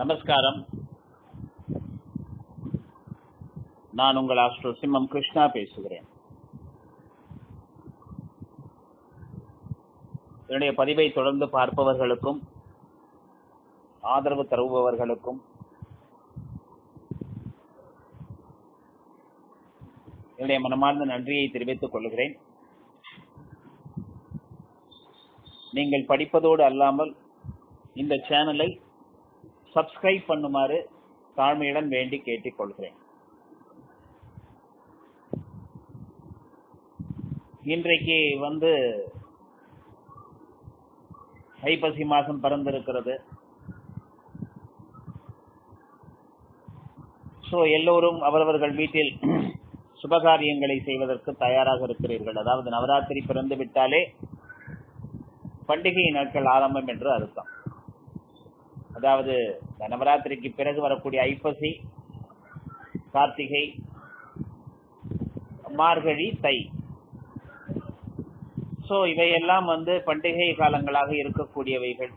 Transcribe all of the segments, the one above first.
நமஸ்காரம். நான் உங்கள் ஆஸ்ட்ரோ சிம்மம் கிருஷ்ணா பேசுகிறேன். என்னுடைய பதிவை தொடர்ந்து பார்ப்பவர்களுக்கும் ஆதரவு தருபவர்களுக்கும் என்னுடைய மனமார்ந்த நன்றியை தெரிவித்துக் கொள்கிறேன். நீங்கள் படிப்பதோடு அல்லாமல் இந்த சேனலை சப்ஸ்கிரைப் பண்ணுமாறு தாழ்மையுடன் வேண்டி கேட்டுக்கொள்கிறேன். இன்றைக்கு வந்து ஐப்பசி மாசம் பிறந்திருக்கிறது. ஸோ எல்லோரும் அவரவர்கள் வீட்டில் சுபகாரியங்களை செய்வதற்கு தயாராக இருக்கிறீர்கள். அதாவது நவராத்திரி பிறந்து விட்டாலே பண்டிகை நாட்கள் ஆரம்பம் என்று அர்த்தம். அதாவது நவராத்திரிக்கு பிறகு வரக்கூடிய ஐப்பசி கார்த்திகை மார்கழி தை. ஸோ இவையெல்லாம் வந்து பண்டிகை காலங்களாக இருக்கக்கூடியவைகள்.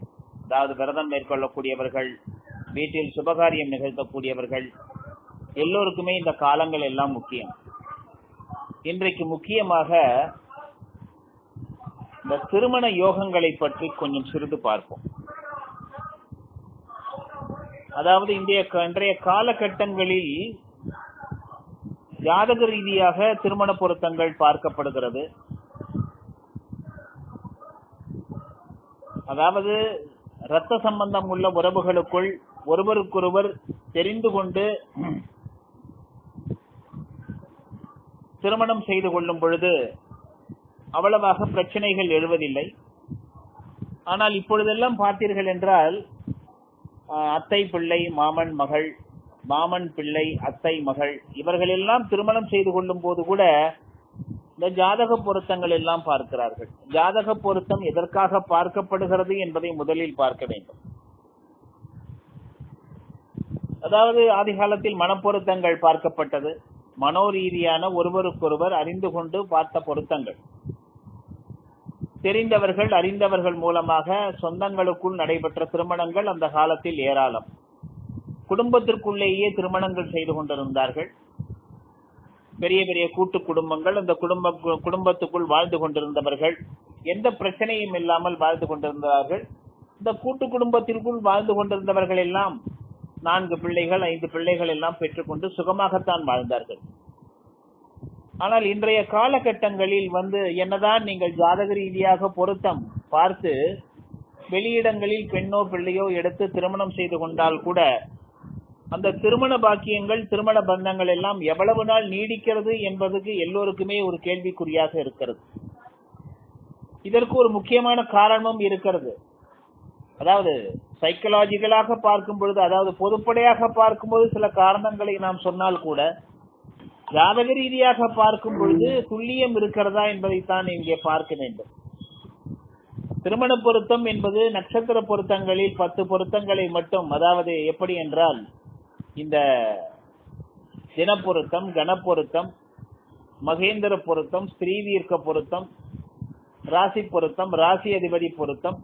அதாவது விரதம் மேற்கொள்ளக்கூடியவர்கள் வீட்டில் சுபகாரியம் நிகழ்த்தக்கூடியவர்கள் எல்லோருக்குமே இந்த காலங்கள் எல்லாம் முக்கியம். இன்றைக்கு முக்கியமாக இந்த திருமண யோகங்களை பற்றி கொஞ்சம் சிறிது பார்ப்போம். அதாவது இந்திய இன்றைய காலகட்டங்களில் ஜாதக ரீதியாக திருமண பொருத்தங்கள் பார்க்கப்படுகிறது. அதாவது இரத்த சம்பந்தம் உள்ள உறவுகளுக்குள் ஒருவருக்கொருவர் தெரிந்து கொண்டு திருமணம் செய்து கொள்ளும் பொழுது அவ்வளவாக பிரச்சனைகள் எழுவதில்லை. ஆனால் இப்பொழுதெல்லாம் பார்த்தீர்கள் என்றால் அத்தை பிள்ளை மாமன் மகள் மாமன் பிள்ளை அத்தை மகள் இவர்கள் எல்லாம் திருமணம் செய்து கொள்ளும் போது கூட இந்த ஜாதக பொருத்தங்கள் எல்லாம் பார்க்கிறார்கள். ஜாதக பொருத்தம் எதற்காக பார்க்கப்படுகிறது என்பதை முதலில் பார்க்க வேண்டும். அதாவது ஆதி காலத்தில் மனப்பொருத்தங்கள் பார்க்கப்பட்டது. மனோரீதியான ஒருவருக்கொருவர் அறிந்து கொண்டு பார்த்த பொருத்தங்கள். தெரிந்தவர்கள் அறிந்தவர்கள் மூலமாக சொந்தங்களுக்குள் நடைபெற்ற திருமணங்கள் அந்த காலத்தில் ஏராளம். குடும்பத்திற்குள்ளேயே திருமணங்கள் செய்து கொண்டிருந்தார்கள். பெரிய பெரிய கூட்டு குடும்பங்கள் அந்த குடும்ப குடும்பத்துக்குள் வாழ்ந்து கொண்டிருந்தவர்கள். எந்த பிரச்சனையும் இல்லாமல் வாழ்ந்து கொண்டிருந்தார்கள். இந்த கூட்டு குடும்பத்திற்குள் வாழ்ந்து கொண்டிருந்தவர்கள் எல்லாம் நான்கு பிள்ளைகள் ஐந்து பிள்ளைகள் எல்லாம் பெற்றுக்கொண்டு சுகமாகத்தான் வாழ்ந்தார்கள். ஆனால் இன்றைய காலகட்டங்களில் வந்து என்னதான் நீங்கள் ஜாதக ரீதியாக பொருத்தம் பார்த்து வெளியிடங்களில் பெண்ணோ பிள்ளையோ எடுத்து திருமணம் செய்து கொண்டால் கூட அந்த திருமண பாக்கியங்கள் திருமண பந்தங்கள் எல்லாம் எவ்வளவு நாள் நீடிக்கிறது என்பதுக்கு எல்லோருக்குமே ஒரு கேள்விக்குறியாக இருக்கிறது. இதற்கு ஒரு முக்கியமான காரணமும் இருக்கிறது. அதாவது சைக்கலாஜிக்கலாக பார்க்கும் பொழுது அதாவது பொதுப்படையாக பார்க்கும்போது சில காரணங்களை நாம் சொன்னால் கூட ஜாதக ரீதியாக பார்க்கும் பொழுது துல்லியம் இருக்கிறதா என்பதைத்தான் இங்கே பார்க்க வேண்டும். திருமண பொருத்தம் என்பது நட்சத்திர பொருத்தங்களில் பத்து பொருத்தங்களை மட்டும் அதாவது எப்படி என்றால் இந்த தினப்பொருத்தம் கணப்பொருத்தம் மகேந்திர பொருத்தம் ஸ்ரீவீர்க்க பொருத்தம் ராசி பொருத்தம் ராசி அதிபதி பொருத்தம்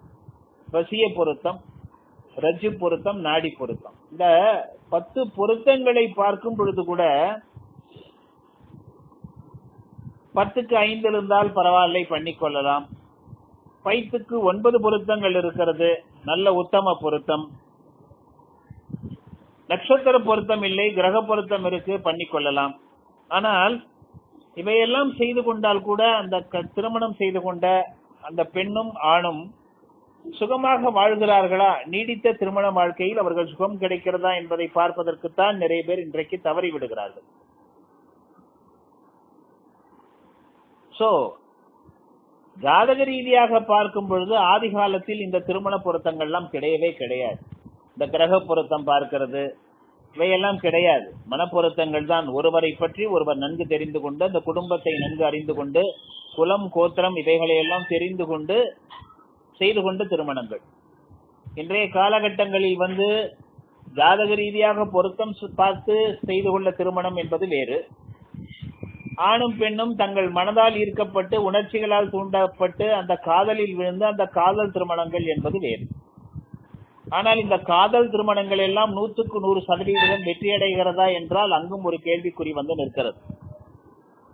வசிய பொருத்தம் ரஜு பொருத்தம் நாடி பொருத்தம். இந்த பத்து பொருத்தங்களை பார்க்கும் பொழுது கூட பத்துக்கு ஐந்து இருந்தால் பரவாயில்லை பண்ணிக்கொள்ளலாம் பைத்துக்கு ஒன்பது பொருத்தங்கள் இருக்கிறது நல்ல உத்தம பொருத்தம். நட்சத்திர பொருத்தம் இல்லை கிரக பொருத்தம் இருக்கு பண்ணிக்கொள்ளலாம் ஆனால் இவையெல்லாம் செய்து கொண்டால் கூட அந்த திருமணம் செய்து கொண்ட அந்த பெண்ணும் ஆணும் சுகமாக வாழ்கிறார்களா? நீடித்த திருமண வாழ்க்கையில் அவர்கள் சுகம் கிடைக்கிறதா என்பதை பார்ப்பதற்குத்தான் நிறைய பேர் இன்றைக்கு தவறி விடுகிறார்கள் சோ ஜாதக ரீதியாக பார்க்கும் பொழுது ஆதி காலத்தில் இந்த திருமண பொருத்தங்கள்லாம் கிடையவே கிடையாது. இந்த கிரக பொருத்தம் பார்க்கிறது இவையெல்லாம் கிடையாது. மனப்பொருத்தங்கள் தான் ஒருவரை பற்றி ஒருவர் நன்கு தெரிந்து கொண்டு அந்த குடும்பத்தை நன்கு அறிந்து கொண்டு குலம் கோத்திரம் இவைகளை எல்லாம் தெரிந்து கொண்டு செய்து கொண்டு திருமணங்கள். இன்றைய காலகட்டங்களில் வந்து ஜாதக ரீதியாக பொருத்தம் பார்த்து செய்து கொள்ள திருமணம் என்பது வேறு. ஆணும் பெண்ணும் தங்கள் மனதால் ஈர்க்கப்பட்டு உணர்ச்சிகளால் தூண்டப்பட்டு அந்த காதலில் விழுந்து அந்த காதல் திருமணங்கள் என்பது வேறு. ஆனால் இந்த காதல் திருமணங்கள் எல்லாம் நூற்றுக்கு நூறு சதவீதம் வெற்றி அடைகிறதா என்றால் அங்கும் ஒரு கேள்விக்குறி வந்து நிற்கிறது.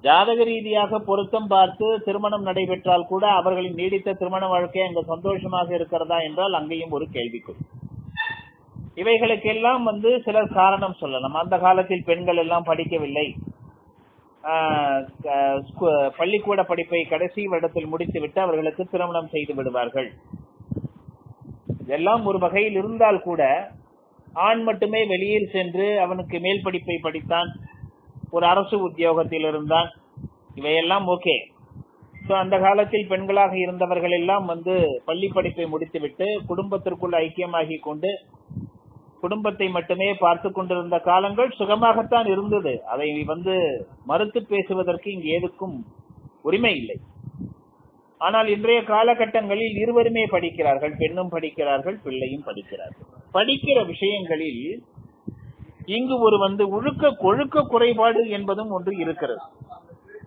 ஜாதக ரீதியாக பொருத்தம் பார்த்து திருமணம் நடைபெற்றால் கூட அவர்களின் நீடித்த திருமண வாழ்க்கை அங்கு சந்தோஷமாக இருக்கிறதா என்றால் அங்கேயும் ஒரு கேள்விக்குறி. இவைகளுக்கெல்லாம் வந்து சிலர் காரணம் சொல்லலாம். அந்த காலத்தில் பெண்கள் எல்லாம் படிக்கவில்லை. பள்ளிக்கூட படிப்பை கடைசி வருடத்தில் முடித்துவிட்டு அவர்களுக்கு திருமணம் செய்து விடுவார்கள். இதெல்லாம் ஒரு வகையில் இருந்தால் கூட ஆண் மட்டுமே வெளியில் சென்று அவனுக்கு மேல் படிப்பை படித்தான் ஒரு அரசு உத்தியோகத்தில் இருந்தான். இவையெல்லாம் ஓகே. ஸோ அந்த காலத்தில் பெண்களாக இருந்தவர்கள் எல்லாம் வந்து பள்ளி படிப்பை முடித்துவிட்டு குடும்பத்திற்குள் ஐக்கியமாகி கொண்டு குடும்பத்தை மட்டுமே பார்த்து கொண்டிருந்த காலங்கள் சுகமாகத்தான் இருந்தது. அதை வந்து மறுத்து பேசுவதற்கு இங்கு எதுக்கும் உரிமை இல்லை. ஆனால் இன்றைய காலகட்டங்களில் இருவருமே படிக்கிறார்கள் பெண்ணும் படிக்கிறார்கள் பிள்ளையும் படிக்கிறார்கள். படிக்கிற விஷயங்களில் இங்கு ஒரு வந்து ஒழுக்க ஒழுக்க குறைபாடு என்பதும் ஒன்று இருக்கிறது.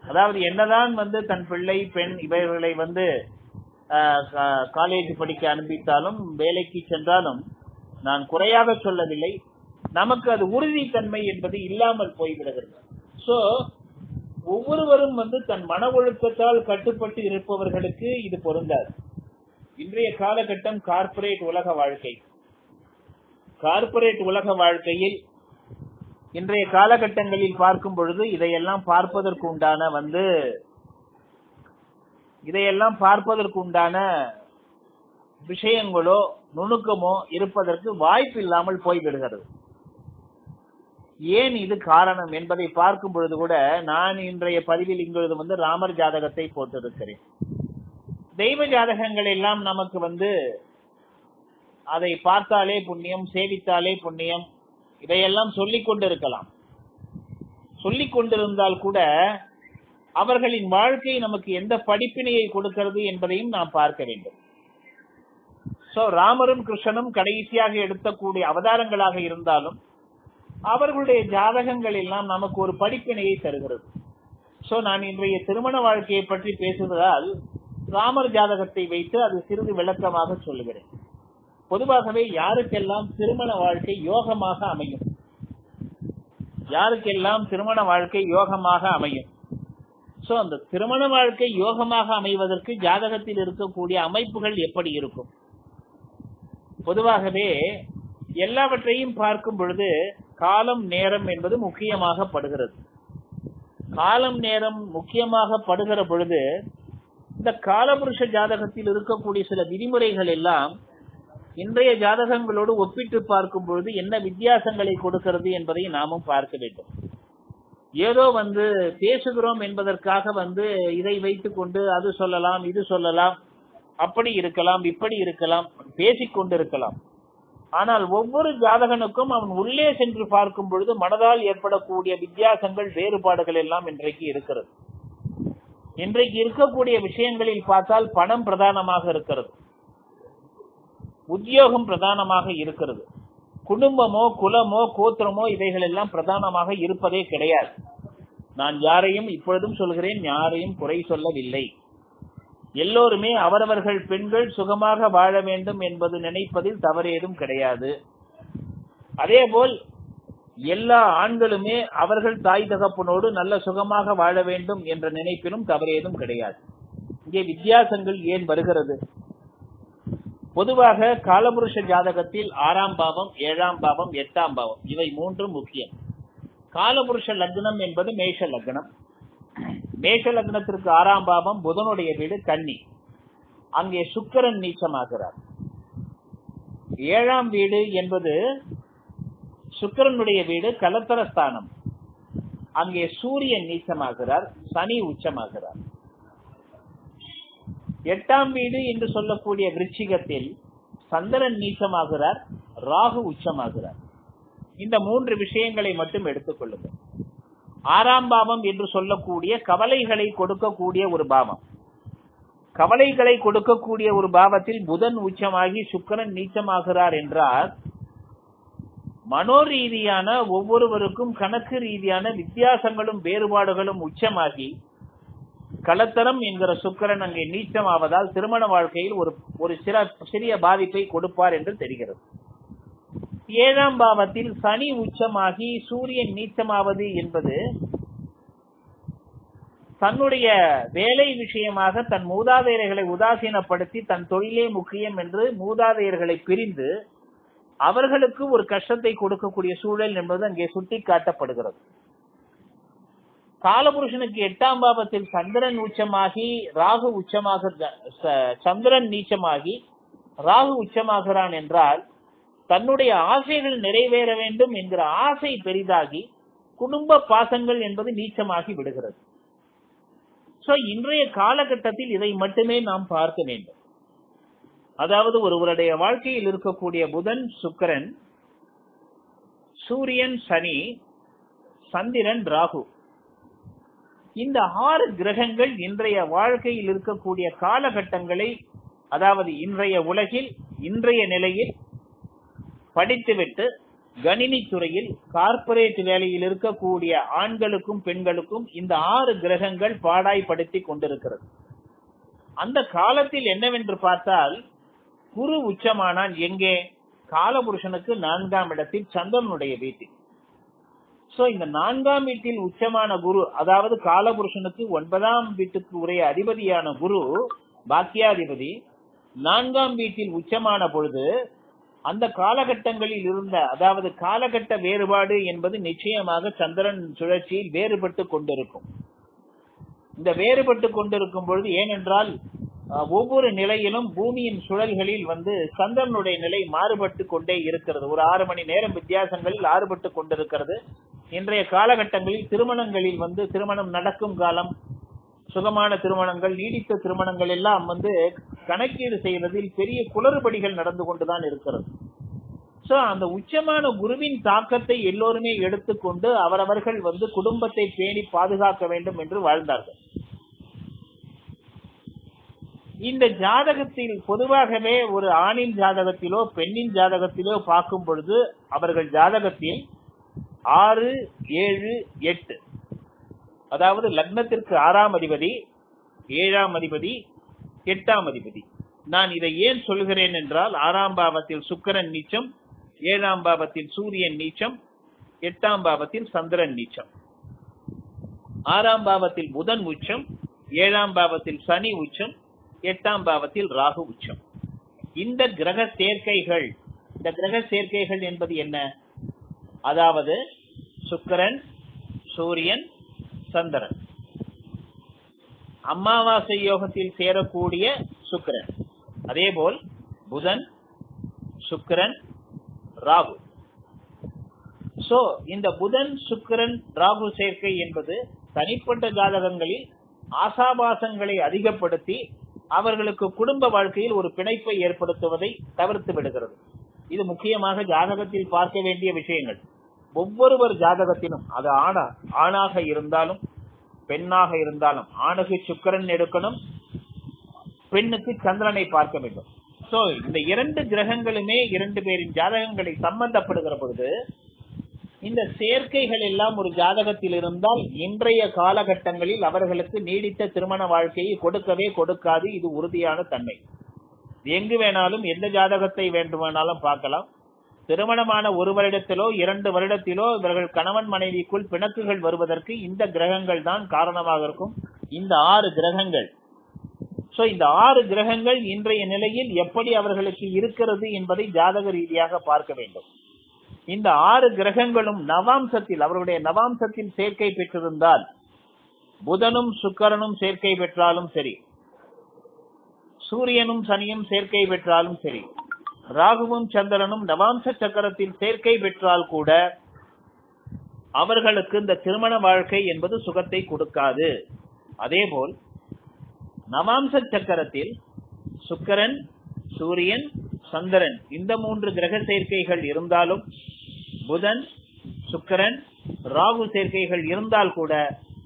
அதாவது என்னதான் வந்து தன் பிள்ளை பெண் இவர்களை வந்து காலேஜ் படிக்க அனுப்பித்தாலும் வேலைக்கு சென்றாலும் நான் குறையாக சொல்லவில்லை. நமக்கு அது உறுதித்தன்மை என்பது இல்லாமல் போய்விடுகிறது. சோ ஒவ்வொருவரும் வந்து தன் மன ஒழுக்கத்தால் கட்டுப்பட்டு இருப்பவர்களுக்கு இது பொருந்தாது. இன்றைய காலகட்டம் கார்ப்பரேட் உலக வாழ்க்கை. கார்ப்பரேட் உலக வாழ்க்கையில் இன்றைய காலகட்டங்களில் பார்க்கும் பொழுது இதையெல்லாம் பார்ப்பதற்கு உண்டான வந்து இதையெல்லாம் பார்ப்பதற்கு உண்டான விஷயங்களோ நுணுக்கமோ இருப்பதற்கு வாய்ப்பு இல்லாமல் போய்விடுகிறது. ஏன் இது காரணம் என்பதை பார்க்கும் பொழுது கூட நான் இன்றைய பதிவில் இங்குள்ளது வந்து ராமர் ஜாதகத்தை போட்டிருக்கிறேன். தெய்வ ஜாதகங்கள் எல்லாம் நமக்கு வந்து அதை பார்த்தாலே புண்ணியம் சேவித்தாலே புண்ணியம் இதையெல்லாம் சொல்லிக் கொண்டிருக்கலாம். சொல்லிக் கொண்டிருந்தால் கூட அவர்களின் வாழ்க்கை நமக்கு எந்த படிப்பினையை கொடுக்கிறது என்பதையும் நாம் பார்க்க வேண்டும். சோ ராமரும் கிருஷ்ணனும் கடைசியாக எடுத்தக்கூடிய அவதாரங்களாக இருந்தாலும் அவர்களுடைய ஜாதகங்கள் எல்லாம் நமக்கு ஒரு படிப்பினையை தருகிறது. சோ நான் இன்றைய திருமண வாழ்க்கையை பற்றி பேசுவதால் ராமர் ஜாதகத்தை வைத்து அது சிறிது விளக்கமாக சொல்லுகிறேன். பொதுவாகவே யாருக்கெல்லாம் திருமண வாழ்க்கை யோகமாக அமையும்? யாருக்கெல்லாம் திருமண வாழ்க்கை யோகமாக அமையும்? சோ அந்த திருமண வாழ்க்கை யோகமாக அமைவதற்கு ஜாதகத்தில் இருக்கக்கூடிய அமைப்புகள் எப்படி இருக்கும்? பொதுவாகவே எல்லாவற்றையும் பார்க்கும் பொழுது காலம் நேரம் என்பது முக்கியமாக படுகிறது காலம் நேரம் முக்கியமாக படுகிற பொழுது இந்த காலபுருஷ ஜாதகத்தில் இருக்கக்கூடிய சில விதிமுறைகள் எல்லாம் இன்றைய ஜாதகங்களோடு ஒப்பிட்டு பார்க்கும் பொழுது என்ன வித்தியாசங்களை கொடுக்கிறது என்பதை நாமும் பார்க்க வேண்டும். ஏதோ வந்து பேசுகிறோம் என்பதற்காக வந்து இதை வைத்துக் கொண்டு அது சொல்லலாம் இது சொல்லலாம் அப்படி இருக்கலாம் இப்படி இருக்கலாம் பேசிக் கொண்டிருக்கலாம். ஆனால் ஒவ்வொரு ஜாதகனுக்கும் அவன் உள்ளே சென்று பார்க்கும் பொழுது மனதால் ஏற்படக்கூடிய வித்தியாசங்கள் வேறுபாடுகள் எல்லாம் இன்றைக்கு இருக்கிறது. இன்றைக்கு இருக்கக்கூடிய விஷயங்களில் பார்த்தால் பணம் பிரதானமாக இருக்கிறது. உத்தியோகம் பிரதானமாக இருக்கிறது. குடும்பமோ குலமோ கோத்திரமோ இவைகள் எல்லாம் பிரதானமாக இருப்பதே கிடையாது. நான் யாரையும் இப்பொழுதும் சொல்கிறேன் யாரையும் குறை சொல்லவில்லை. எல்லோருமே அவரவர்கள் பெண்கள் சுகமாக வாழ வேண்டும் என்பது நினைப்பதில் தவறேதும் கிடையாது. அதேபோல் எல்லா ஆண்களுமே அவர்கள் தாய் தகப்பனோடு நல்ல சுகமாக வாழ வேண்டும் என்ற நினைப்பிலும் தவறேதும் கிடையாது. இங்கே வித்தியாசங்கள் ஏன் வருகிறது? பொதுவாக காலபுருஷ ஜாதகத்தில் ஆறாம் பாவம் ஏழாம் பாவம் எட்டாம் பாவம் இவை மூன்றும் முக்கியம். காலபுருஷ லக்னம் என்பது மேஷ லக்னம். மேஷலக்னத்திற்கு ஆறாம் பாவம் புதனுடைய வீடு கன்னி. அங்கே சுக்கரன் நீச்சமாகிறார். ஏழாம் வீடு என்பது சுக்கரனுடைய வீடு கலத்தரஸ்தானம். அங்கே சூரியன் நீச்சமாகிறார் சனி உச்சமாகிறார். எட்டாம் வீடு என்று சொல்லக்கூடிய விருச்சிகத்தில் சந்திரன் நீச்சமாகிறார் ராகு உச்சமாகிறார். இந்த மூன்று விஷயங்களை மட்டும் எடுத்துக் கொள்ளுங்கள். ஆறாம் பாவம் என்று சொல்லக்கூடிய கவலைகளை கொடுக்கக்கூடிய ஒரு பாவம். கவலைகளை கொடுக்கக்கூடிய ஒரு பாவத்தில் புதன் உச்சமாகி சுக்கரன் நீச்சமாகிறார் என்றால் மனோரீதியான ஒவ்வொருவருக்கும் கணக்கு ரீதியான வித்தியாசங்களும் வேறுபாடுகளும் உச்சமாகி கலத்தரம் என்கிற சுக்கரன் அங்கே நீச்சம் ஆவதால் திருமண வாழ்க்கையில் ஒரு ஒரு சிற சிறிய பாதிப்பை கொடுப்பார் என்று தெரிகிறது. ஏழாம் பாவத்தில் சனி உச்சமாகி சூரியன் நீச்சமாவது என்பது தன்னுடைய வேலை விஷயமாக தன் மூதாதையர்களை உதாசீனப்படுத்தி தன் தொழிலே முக்கியம் என்று மூதாதையர்களை பிரிந்து அவர்களுக்கு ஒரு கஷ்டத்தை கொடுக்கக்கூடிய சூழல் என்பது அங்கே சுட்டி காட்டப்படுகிறது காலபுருஷனுக்கு எட்டாம் பாவத்தில் சந்திரன் உச்சமாகி ராகு உச்சமாக சந்திரன் நீச்சமாகி ராகு உச்சமாகிறான் என்றால் தன்னுடைய ஆசைகள் நிறைவேற வேண்டும் என்கிற ஆசை பெரிதாகி குடும்ப பாசங்கள் என்பது நீச்சமாகி விடுகிறது. சோ இன்றைய காலகட்டத்தில் இதை மட்டுமே நாம் பார்க்க வேண்டும். அதாவது ஒருவருடைய வாழ்க்கையில் இருக்கக்கூடிய புதன் சுக்கரன் சூரியன் சனி சந்திரன் ராகு. இந்த ஆறு கிரகங்கள் இன்றைய வாழ்க்கையில் இருக்கக்கூடிய காலகட்டங்களை அதாவது இன்றைய உலகில் இன்றைய நிலையில் படித்துவிட்டு கணினி துறையில் கார்ப்பரேட் வேலையில் இருக்கக்கூடிய ஆண்களுக்கும் பெண்களுக்கும் இந்த ஆறு கிரகங்கள் பாடாய்படுத்தி கொண்டிருக்கிறது. அந்த காலத்தில் என்னவென்று பார்த்தால் குரு உச்சமானால் எங்கே? காலபுருஷனுக்கு நான்காம் இடத்தில் சந்திரனுடைய வீட்டில். சோ இந்த நான்காம் வீட்டில் உச்சமான குரு அதாவது காலபுருஷனுக்கு ஒன்பதாம் வீட்டுக்கு உரிய அதிபதியான குரு பாக்கியாதிபதி நான்காம் வீட்டில் உச்சமான பொழுது அந்த காலகட்டங்களில் இருந்த அதாவது காலகட்ட வேறுபாடு என்பது நிச்சயமாக சந்திரன் சுழற்சியில் வேறுபட்டு கொண்டிருக்கும். இந்த வேறுபட்டு கொண்டிருக்கும் பொழுது ஏனென்றால் ஒவ்வொரு நிலையிலும் பூமியின் சுழல்களில் வந்து சந்திரனுடைய நிலை மாறுபட்டு கொண்டே இருக்கிறது. ஒரு ஆறு மணி நேரம் வித்தியாசங்களில் ஆறுபட்டு கொண்டிருக்கிறது. இன்றைய காலகட்டங்களில் திருமணங்களில் வந்து திருமணம் நடக்கும் காலம் சுகமான திருமணங்கள் நீடித்த திருமணங்கள் எல்லாம் வந்து கணக்கீடு செய்வதில் பெரிய குளறுபடிகள் நடந்து கொண்டுதான் இருக்கிறது. சோ அந்த உச்சமான குருவின் தாக்கத்தை எல்லோருமே எடுத்துக்கொண்டு அவரவர்கள் வந்து குடும்பத்தை பேணி பாதுகாக்க வேண்டும் என்று வாழ்ந்தார்கள். இந்த ஜாதகத்தில் பொதுவாகவே ஒரு ஆணின் ஜாதகத்திலோ பெண்ணின் ஜாதகத்திலோ பார்க்கும் பொழுது அவர்கள் ஜாதகத்தில் ஆறு ஏழு எட்டு அதாவது லக்னத்திற்கு ஆறாம் அதிபதி ஏழாம் அதிபதி எட்டாம் அதிபதி. நான் இதை ஏன் சொல்கிறேன் என்றால் ஆறாம் பாவத்தில் சுக்கரன் நீச்சம் ஏழாம் பாவத்தில் சூரியன் நீச்சம் எட்டாம் பாவத்தில் சந்திரன் நீச்சம். ஆறாம் பாவத்தில் புதன் உச்சம் ஏழாம் பாவத்தில் சனி உச்சம் எட்டாம் பாவத்தில் ராகு உச்சம். இந்த கிரக சேர்க்கைகள் இந்த கிரக சேர்க்கைகள் என்பது என்ன? அதாவது சுக்கரன் சூரியன் சந்திரன். அமாவாசை யோகத்தில் சேரக்கூடிய சுக்கரன். அதேபோல் புதன் சுக்கரன் ராகு. சோ இந்த புதன் சுக்கரன் ராகு சேர்க்கை என்பது தனிப்பட்ட ஜாதகங்களில் ஆசாபாசங்களை அதிகப்படுத்தி அவர்களுக்கு குடும்ப வாழ்க்கையில் ஒரு பிணைப்பை ஏற்படுத்துவதை தவிர்த்து விடுகிறது. இது முக்கியமாக ஜாதகத்தில் பார்க்க வேண்டிய விஷயங்கள். ஒவ்வொருவர் ஜாதகத்திலும் அது ஆணா ஆணாக இருந்தாலும் பெண்ணாக இருந்தாலும் ஆணுக்கு சுக்கரன் எடுக்கணும் பெண்ணுக்கு சந்திரனை பார்க்க வேண்டும். சோ இந்த இரண்டு கிரகங்களுமே இரண்டு பேரின் ஜாதகங்களை சம்பந்தப்படுகிற பொழுது இந்த சேர்க்கைகள் எல்லாம் ஒரு ஜாதகத்தில் இருந்தால் இன்றைய காலகட்டங்களில் அவர்களுக்கு நீடித்த திருமண வாழ்க்கையை கொடுக்கவே கொடுக்காது இது உறுதியான தன்மை. எங்கு வேணாலும் எந்த ஜாதகத்தை வேண்டுமானாலும் பார்க்கலாம். திருமணமான ஒரு வருடத்திலோ இரண்டு வருடத்திலோ இவர்கள் கணவன் மனைவிக்குள் பிணக்குகள் வருவதற்கு இந்த கிரகங்கள் தான் காரணமாக இருக்கும். இந்த ஆறு கிரகங்கள். சோ இந்த ஆறு கிரகங்கள் இன்றைய நிலையில் எப்படி அவர்களுக்கு இருக்கிறது என்பதை ஜாதக ரீதியாக பார்க்க வேண்டும். இந்த ஆறு கிரகங்களும் நவாம்சத்தில் அவருடைய நவாம்சத்தில் சேர்க்கை பெற்றிருந்தால் புதனும் சுக்கரனும் சேர்க்கை பெற்றாலும் சரி சூரியனும் சனியும் சேர்க்கை பெற்றாலும் சரி ராகுவும் சந்திரனும் நவாம்ச சக்கரத்தில் சேர்க்கை பெற்றால் கூட அவர்களுக்கு இந்த திருமண வாழ்க்கை என்பது சுகத்தை கொடுக்காது. அதேபோல் நவாம்ச சக்கரத்தில் சுக்கரன் சூரியன் சந்திரன் இந்த மூன்று கிரக சேர்க்கைகள் இருந்தாலும் புதன் சுக்கரன் ராகு சேர்க்கைகள் இருந்தால் கூட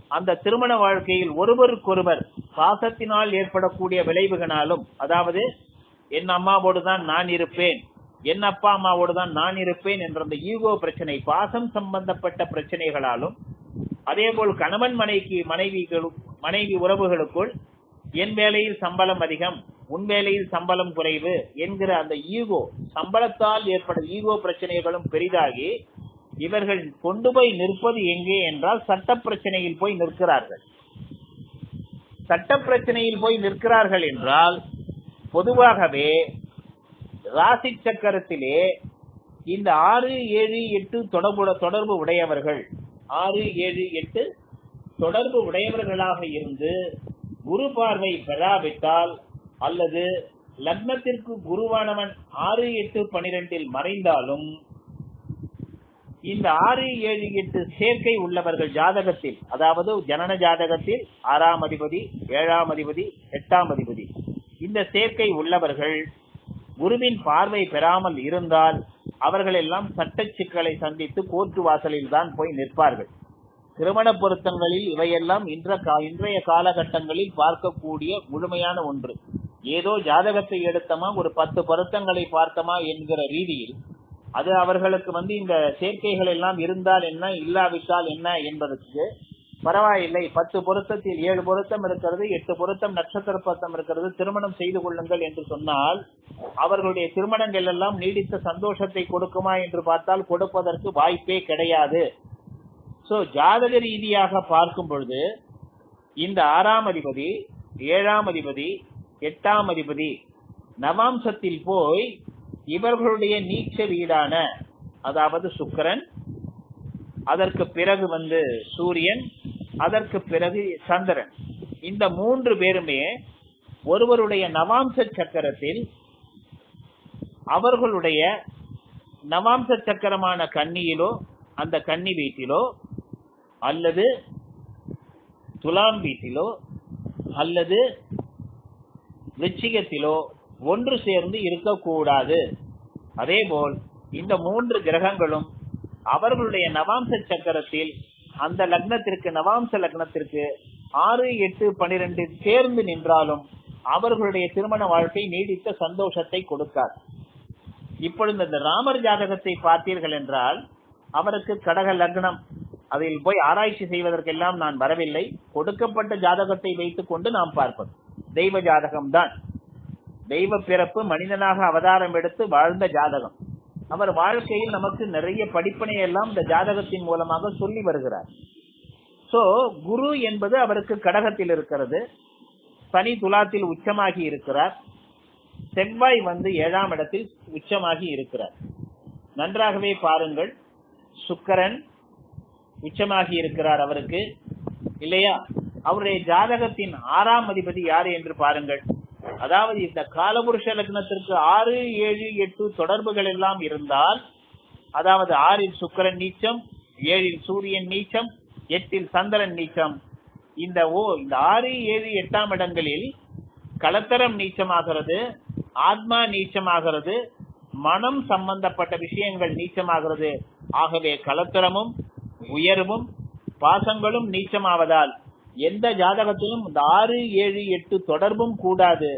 அந்த திருமண வாழ்க்கையில் ஒருவருக்கொருவர் பாசத்தினால் ஏற்படக்கூடிய விளைவுகளாலும் அதாவது என் அம்மாவோடு தான் நான் இருப்பேன். என் அப்பா அம்மாவோடு தான் நான் இருப்பேன் என்ற அந்த ஈகோ பிரச்சனை பாசம் சம்பந்தப்பட்ட பிரச்சனைகளாலும் அதே போல் கணவன் மனைவிக்கு மனைவிகளும் மனைவி உறவுகளுக்குள் என் வேலையில் சம்பளம் அதிகம் உன் வேலையில் சம்பளம் குறைவு என்கிற அந்த ஈகோ சம்பளத்தால் ஏற்படும் ஈகோ பிரச்சனைகளும் பெரிதாகி இவர்கள் கொண்டு போய் நிற்பது எங்கே என்றால் சட்ட பிரச்சனையில் போய் நிற்கிறார்கள். சட்ட பிரச்சனையில் போய் நிற்கிறார்கள் என்றால் பொதுவாகவே ராசி சக்கரத்திலே இந்த ஆறு ஏழு எட்டு தொடர்பு தொடர்பு உடையவர்கள் ஆறு ஏழு எட்டு தொடர்பு உடையவர்களாக இருந்து குரு பார்வை பெறாவிட்டால் அல்லது லக்னத்திற்கு குருவானவன் ஆறு எட்டு பனிரெண்டில் மறைந்தாலும் இந்த ஆறு ஏழு எட்டு சேர்க்கை உள்ளவர்கள் ஜாதகத்தில் அதாவது ஜனன ஜாதகத்தில் ஆறாம் அதிபதி ஏழாம் அதிபதி எட்டாம் அதிபதி இந்த சேர்க்கை உள்ளவர்கள் குருவின் பார்வை பெறாமல் இருந்தால் அவர்கள் எல்லாம் சட்ட சிக்கலை சந்தித்து கோர்ட்டு வாசலில் தான் போய் நிற்பார்கள். திருமண பொருத்தங்களில் இவையெல்லாம் இன்ற கா- இன்றைய காலகட்டங்களில் பார்க்கக்கூடிய முழுமையான ஒன்று. ஏதோ ஜாதகத்தை எடுத்தமா ஒரு பத்து பொருத்தங்களை பார்த்தமா என்கிற ரீதியில் அது அவர்களுக்கு வந்து இந்த சேர்க்கைகள் எல்லாம் இருந்தால் என்ன இல்லாவிட்டால் என்ன என்பதற்கு பரவாயில்லை. பத்து பொருத்தத்தில் ஏழு பொருத்தம் இருக்கிறது எட்டு பொருத்தம் நட்சத்திர பொருத்தம் இருக்கிறது. திருமணம் செய்து கொள்ளுங்கள் என்று சொன்னால் அவர்களுடைய திருமணங்கள் எல்லாம் நீடித்த சந்தோஷத்தை கொடுக்குமா என்று பார்த்தால் கொடுப்பதற்கு வாய்ப்பே கிடையாது. சோ ஜாதக ரீதியாக பார்க்கும் பொழுது இந்த ஆறாம் அதிபதி ஏழாம் அதிபதி எட்டாம் அதிபதி நவாம்சத்தில் போய் இவர்களுடைய நீச்ச வீடான அதாவது சுக்கரன் அதற்கு பிறகு வந்து சூரியன் அதற்கு பிறகு சந்திரன். இந்த மூன்று பேருமே ஒருவருடைய நவாம்ச சக்கரத்தில் அவர்களுடைய நவாம்ச சக்கரமான கன்னியிலோ அந்த கன்னி வீட்டிலோ அல்லது துலாம் வீட்டிலோ அல்லது விச்சிகத்திலோ ஒன்று சேர்ந்து இருக்கக்கூடாது. அதேபோல் இந்த மூன்று கிரகங்களும் அவர்களுடைய நவாம்ச சக்கரத்தில் அந்த லக்னத்திற்கு நவாம்ச லக்னத்திற்கு ஆறு எட்டு பனிரெண்டு சேர்ந்து நின்றாலும் அவர்களுடைய திருமண வாழ்க்கை நீடித்த சந்தோஷத்தை கொடுக்கார் இப்பொழுது இந்த ராமர் ஜாதகத்தை பார்த்தீர்கள் என்றால் அவருக்கு கடக லக்னம் அதில் போய் ஆராய்ச்சி செய்வதற்கெல்லாம் நான் வரவில்லை. கொடுக்கப்பட்ட ஜாதகத்தை வைத்துக் கொண்டு நாம் பார்ப்பது. தெய்வ ஜாதகம் தான் தெய்வ பிறப்பு மனிதனாக அவதாரம் எடுத்து வாழ்ந்த ஜாதகம். அவர் வாழ்க்கையில் நமக்கு நிறைய படிப்பினை எல்லாம் இந்த ஜாதகத்தின் மூலமாக சொல்லி வருகிறார். சோ குரு என்பது அவருக்கு கடகத்தில் இருக்கிறது. சனி துலாத்தில் உச்சமாகி இருக்கிறார். செவ்வாய் வந்து ஏழாம் இடத்தில் உச்சமாகி இருக்கிறார். நன்றாகவே பாருங்கள். சுக்கரன் உச்சமாகி இருக்கிறார் அவருக்கு. இல்லையா? அவருடைய ஜாதகத்தின் ஆறாம் அதிபதி யார் என்று பாருங்கள். அதாவது இந்த காலபுருஷ லக்னத்திற்கு ஆறு ஏழு எட்டு தொடர்புகள் எல்லாம் இருந்தால் அதாவது ஆறில் சுக்கரன் நீச்சம் ஏழில் சூரியன் நீச்சம் எட்டில் சந்திரன் நீச்சம். இந்த ஓ இந்த ஆறு ஏழு எட்டாம் இடங்களில் கலத்தரம் நீச்சமாகிறது ஆத்மா நீச்சமாகிறது மனம் சம்பந்தப்பட்ட விஷயங்கள் நீச்சமாகிறது. ஆகவே கலத்தரமும் உயர்வும் பாசங்களும் நீச்சமாவதால் எந்த ஜாதகத்திலும் இந்த ஆறு ஏழு எட்டு தொடர்பும் கூடாது.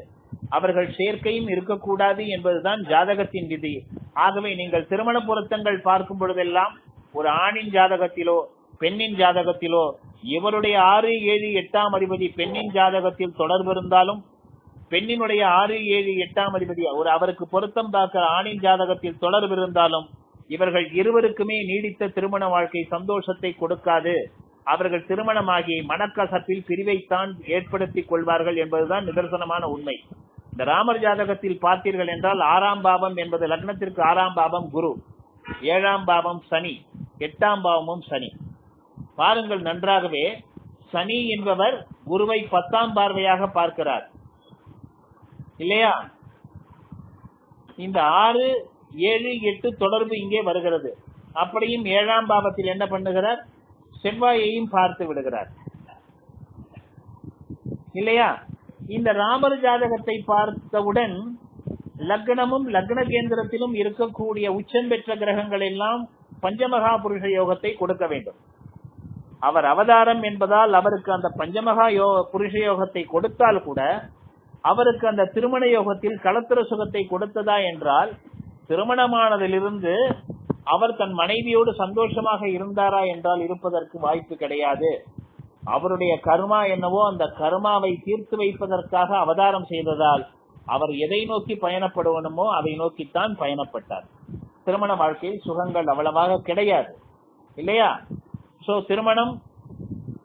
அவர்கள் சேர்க்கையும் இருக்கக்கூடாது என்பதுதான் ஜாதகத்தின் விதி. ஆகவே நீங்கள் திருமண பொருத்தங்கள் பார்க்கும் பொழுதெல்லாம் ஒரு ஆணின் ஜாதகத்திலோ பெண்ணின் ஜாதகத்திலோ இவருடைய ஆறு ஏழு எட்டாம் அதிபதி பெண்ணின் ஜாதகத்தில் தொடர்பு இருந்தாலும் பெண்ணினுடைய ஆறு ஏழு எட்டாம் அதிபதி ஒரு அவருக்கு பொருத்தம் பார்க்கிற ஆணின் ஜாதகத்தில் தொடர்பு இருந்தாலும் இவர்கள் இருவருக்குமே நீடித்த திருமண வாழ்க்கை சந்தோஷத்தை கொடுக்காது. அவர்கள் திருமணமாகி மனக்கசப்பில் பிரிவைத்தான் ஏற்படுத்திக் கொள்வார்கள் என்பதுதான் நிதர்சனமான உண்மை. இந்த ராமர் ஜாதகத்தில் பார்த்தீர்கள் என்றால் ஆறாம் பாவம் என்பது லக்னத்திற்கு ஆறாம் பாவம் குரு ஏழாம் பாவம் சனி எட்டாம் பாவமும் சனி. பாருங்கள் நன்றாகவே சனி என்பவர் குருவை பத்தாம் பார்வையாக பார்க்கிறார். இல்லையா? இந்த ஆறு ஏழு எட்டு தொடர்பு இங்கே வருகிறது. அப்படியும் ஏழாம் பாவத்தில் என்ன பண்ணுகிறார்? செவ்வாயையும் பார்த்து விடுகிறார். இல்லையா? இந்த ராமர் ஜாதகத்தை பார்த்தவுடன் லக்னமும் லக்ன கேந்திரத்திலும் இருக்கக்கூடிய உச்சம் பெற்ற கிரகங்கள் எல்லாம் பஞ்சமகா புருஷ யோகத்தை கொடுக்க வேண்டும். அவர் அவதாரம் என்பதால் அவருக்கு அந்த பஞ்சமகா யோ புருஷ யோகத்தை கொடுத்தால் கூட அவருக்கு அந்த திருமண யோகத்தில் களத்திர சுகத்தை கொடுத்ததா என்றால் திருமணமானதிலிருந்து அவர் தன் மனைவியோடு சந்தோஷமாக இருந்தாரா என்றால் இருப்பதற்கு வாய்ப்பு கிடையாது. அவருடைய கர்மா என்னவோ அந்த கர்மாவை தீர்த்து வைப்பதற்காக அவதாரம் செய்ததால் அவர் எதை நோக்கி பயணப்படுவனுமோ அதை நோக்கித்தான் பயணப்பட்டார். திருமண வாழ்க்கையில் சுகங்கள் அவ்வளவாக கிடையாது. இல்லையா? சோ திருமணம்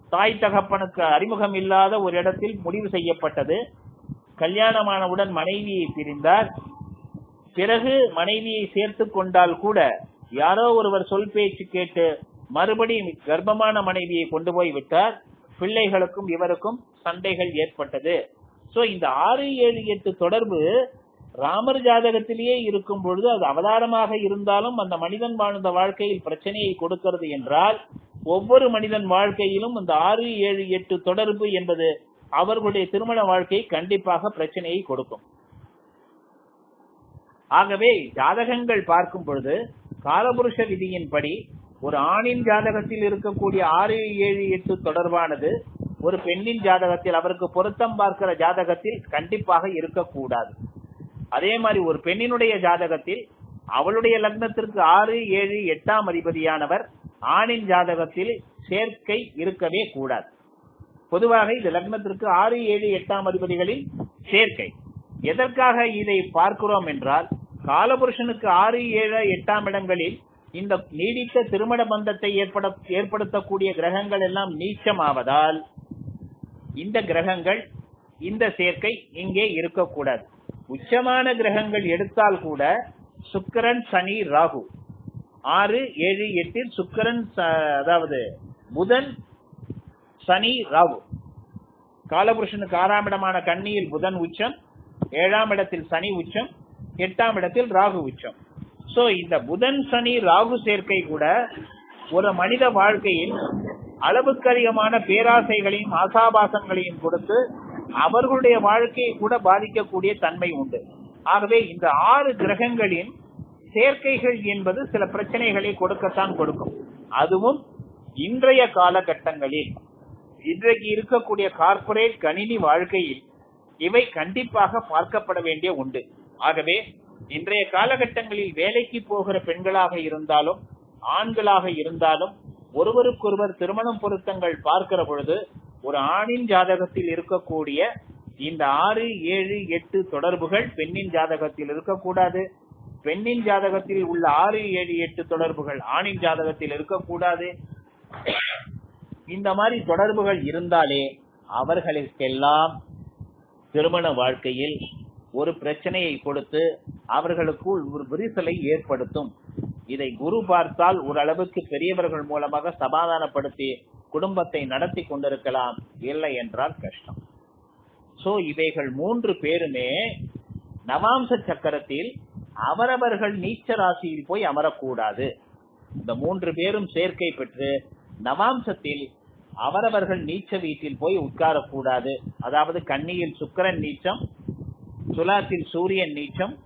தாய் தகப்பனுக்கு அறிமுகம் இல்லாத ஒரு இடத்தில் முடிவு செய்யப்பட்டது. கல்யாணமானவுடன் மனைவியை பிரிந்தார். பிறகு மனைவியை சேர்த்து கொண்டால் கூட யாரோ ஒருவர் சொல் பேச்சு கேட்டு மறுபடியும் கர்ப்பமான மனைவியை கொண்டு போய் விட்டார். பிள்ளைகளுக்கும் இவருக்கும் சண்டைகள் ஏற்பட்டது. சோ இந்த ஆறு ஏழு எட்டு தொடர்பு ராமர் ஜாதகத்திலேயே இருக்கும் பொழுது அது அவதாரமாக இருந்தாலும் அந்த மனிதன் வாழ்ந்த வாழ்க்கையில் பிரச்சனையை கொடுக்கிறது என்றால் ஒவ்வொரு மனிதன் வாழ்க்கையிலும் அந்த ஆறு ஏழு எட்டு தொடர்பு என்பது அவர்களுடைய திருமண வாழ்க்கை கண்டிப்பாக பிரச்சனையை கொடுக்கும். ஆகவே ஜாதகங்கள் பார்க்கும் பொழுது காலபுருஷ விதியின்படி ஒரு ஆணின் ஜாதகத்தில் இருக்கக்கூடிய ஆறு ஏழு எட்டு தொடர்பானது ஒரு பெண்ணின் ஜாதகத்தில் அவருக்கு பொருத்தம் பார்க்கிற ஜாதகத்தில் கண்டிப்பாக இருக்கக்கூடாது. அதே மாதிரி ஒரு பெண்ணினுடைய ஜாதகத்தில் அவளுடைய லக்னத்திற்கு ஆறு ஏழு எட்டாம் அதிபதியானவர் ஆணின் ஜாதகத்தில் சேர்க்கை இருக்கவே கூடாது. பொதுவாக இது லக்னத்திற்கு ஆறு ஏழு எட்டாம் அதிபதிகளின் சேர்க்கை. எதற்காக இதை பார்க்கிறோம் என்றால் காலபுருஷனுக்கு ஆறு ஏழு எட்டாம் இடங்களில் இந்த நீடித்த திருமண பந்தத்தை ஏற்பட ஏற்படுத்தக்கூடிய கிரகங்கள் எல்லாம் நீச்சமாவதால் இந்த கிரகங்கள் இந்த சேர்க்கை இங்கே இருக்கக்கூடாது. உச்சமான கிரகங்கள் எடுத்தால் கூட சுக்கிரன் சனி ராகு. ஆறு ஏழு எட்டில் சுக்கிரன் ச- அதாவது புதன் சனி ராகு. காலபுருஷனுக்கு ஆறாம் இடமான கண்ணியில் புதன் உச்சம் ஏழாம் இடத்தில் சனி உச்சம் எட்டாம் இடத்தில் ராகு உச்சம். சோ இந்த புதன் சனி ராகு சேர்க்கை கூட ஒரு மனித வாழ்க்கையில் அளவுக்கு அதிகமான பேராசைகளையும் ஆசாபாசங்களையும் கொடுத்து அவர்களுடைய வாழ்க்கையை கூட பாதிக்கக்கூடிய தன்மை உண்டு. ஆகவே இந்த ஆறு கிரகங்களின் சேர்க்கைகள் என்பது சில பிரச்சனைகளை கொடுக்கத்தான் கொடுக்கும். அதுவும் இன்றைய காலகட்டங்களில். இன்றைக்கு இருக்கக்கூடிய கார்ப்பரேட் கணினி வாழ்க்கையில் இவை கண்டிப்பாக பார்க்கப்பட வேண்டிய உண்டு. ஆகவே இன்றைய காலகட்டங்களில் வேலைக்கு போகிற பெண்களாக இருந்தாலும் ஆண்களாக இருந்தாலும் ஒருவருக்கொருவர் திருமணம் பொருத்தங்கள் பார்க்கிற பொழுது ஒரு ஆணின் ஜாதகத்தில் இருக்கக்கூடிய இந்த ஆறு ஏழு எட்டு தொடர்புகள் பெண்ணின் ஜாதகத்தில் இருக்கக்கூடாது. பெண்ணின் ஜாதகத்தில் உள்ள ஆறு ஏழு எட்டு தொடர்புகள் ஆணின் ஜாதகத்தில் இருக்கக்கூடாது. இந்த மாதிரி தொடர்புகள் இருந்தாலே அவர்களுக்கெல்லாம் திருமண வாழ்க்கையில் ஒரு பிரச்சனையை கொடுத்து அவர்களுக்குள் ஒரு விரிசலை ஏற்படுத்தும். இதை குரு பார்த்தால் ஓரளவுக்கு பெரியவர்கள் மூலமாக சமாதானப்படுத்தி குடும்பத்தை நடத்தி கொண்டிருக்கலாம். இல்லை என்றால் கஷ்டம். சோ இவைகள் மூன்று பேருமே நவாம்ச சக்கரத்தில் அவரவர்கள் நீச்ச ராசியில் போய் அமரக்கூடாது. இந்த மூன்று பேரும் சேர்க்கை பெற்று நவாம்சத்தில் அவரவர்கள் நீச்ச வீட்டில் போய் உட்காரக்கூடாது. அதாவது கண்ணியில் சுக்கிரன் நீச்சம் துலாத்தில் சூரியன் நீச்சம்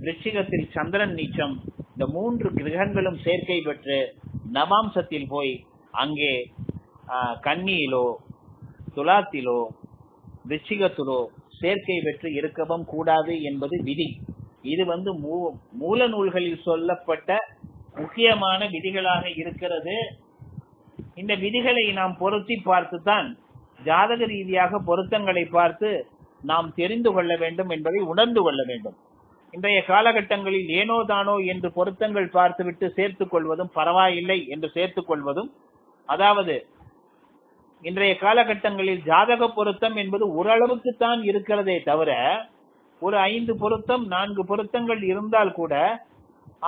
ரிச்சிகத்தில் சந்திரன் நீச்சம் இந்த மூன்று கிரகங்களும் சேர்க்கை பெற்று நவாம்சத்தில் போய் அங்கே கண்ணியிலோ கன்னியிலோ துலாத்திலோ ரிச்சிகத்திலோ சேர்க்கை பெற்று இருக்கவும் கூடாது என்பது விதி. இது வந்து மூ- மூல நூல்களில் சொல்லப்பட்ட முக்கியமான விதிகளாக இருக்கிறது. இந்த விதிகளை நாம் பொருத்தி பார்த்துதான் ஜாதக ரீதியாக பொருத்தங்களை பார்த்து நாம் தெரிந்து கொள்ள வேண்டும் என்பதை உணர்ந்து கொள்ள வேண்டும். இன்றைய காலகட்டங்களில் ஏனோ தானோ என்று பொருத்தங்கள் பார்த்துவிட்டு சேர்த்துக் கொள்வதும் பரவாயில்லை என்று சேர்த்துக் கொள்வதும் அதாவது இன்றைய காலகட்டங்களில் ஜாதக பொருத்தம் என்பது ஓரளவுக்கு தான் இருக்கிறதே தவிர ஒரு ஐந்து பொருத்தம் நான்கு பொருத்தங்கள் இருந்தால் கூட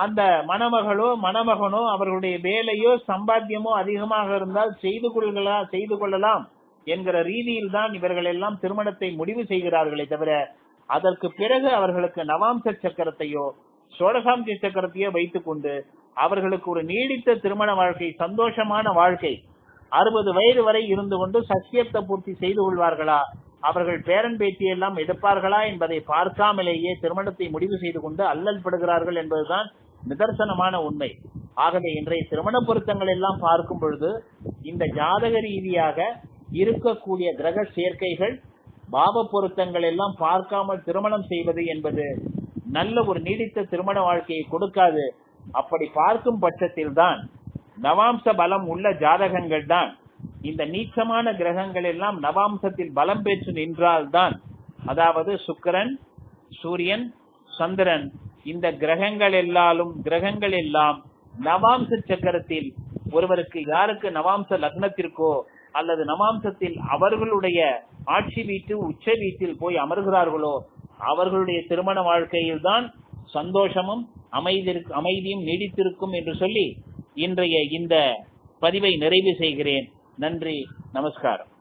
அந்த மணமகளோ மணமகனோ அவர்களுடைய வேலையோ சம்பாத்தியமோ அதிகமாக இருந்தால் செய்து கொள்ளலாம் செய்து கொள்ளலாம். என்கிற ரீதியில் தான் இவர்கள் எல்லாம் திருமணத்தை முடிவு செய்கிறார்களே தவிர அதற்கு பிறகு அவர்களுக்கு நவாம்ச சக்கரத்தையோ சோடசாம்ச சக்கரத்தையோ வைத்துக் கொண்டு அவர்களுக்கு ஒரு நீடித்த திருமண வாழ்க்கை சந்தோஷமான வாழ்க்கை அறுபது வயது வரை இருந்து கொண்டு சத்தியத்தை பூர்த்தி செய்து கொள்வார்களா? அவர்கள் பேரன் பேத்தியை எல்லாம் எடுப்பார்களா என்பதை பார்க்காமலேயே திருமணத்தை முடிவு செய்து கொண்டு அல்லல் படுகிறார்கள் என்பதுதான் நிதர்சனமான உண்மை. ஆகவே இன்றைய திருமண பொருத்தங்கள் எல்லாம் பார்க்கும் பொழுது இந்த ஜாதக ரீதியாக இருக்கக்கூடிய கிரக சேர்க்கைகள் பாவ பொருத்தங்கள் எல்லாம் பார்க்காமல் திருமணம் செய்வது என்பது நல்ல ஒரு நீடித்த திருமண வாழ்க்கையை கொடுக்காது. அப்படி பார்க்கும் பட்சத்தில் தான் நவாம்ச பலம் உள்ள ஜாதகங்கள் தான். இந்த நீச்சமான கிரகங்கள் எல்லாம் நவாம்சத்தில் பலம் பெற்று நின்றால்தான் அதாவது சுக்கரன் சூரியன் சந்திரன் இந்த கிரகங்கள் எல்லாலும் கிரகங்கள் எல்லாம் நவாம்ச சக்கரத்தில் ஒருவருக்கு யாருக்கு நவாம்ச லக்னத்திற்கோ அல்லது நமாம்சத்தில் அவர்களுடைய ஆட்சி வீட்டு உச்ச வீட்டில் போய் அமர்கிறார்களோ அவர்களுடைய திருமண வாழ்க்கையில் தான் சந்தோஷமும் அமைதி அமைதியும் நீடித்திருக்கும் என்று சொல்லி இன்றைய இந்த பதிவை நிறைவு செய்கிறேன். நன்றி நமஸ்காரம்.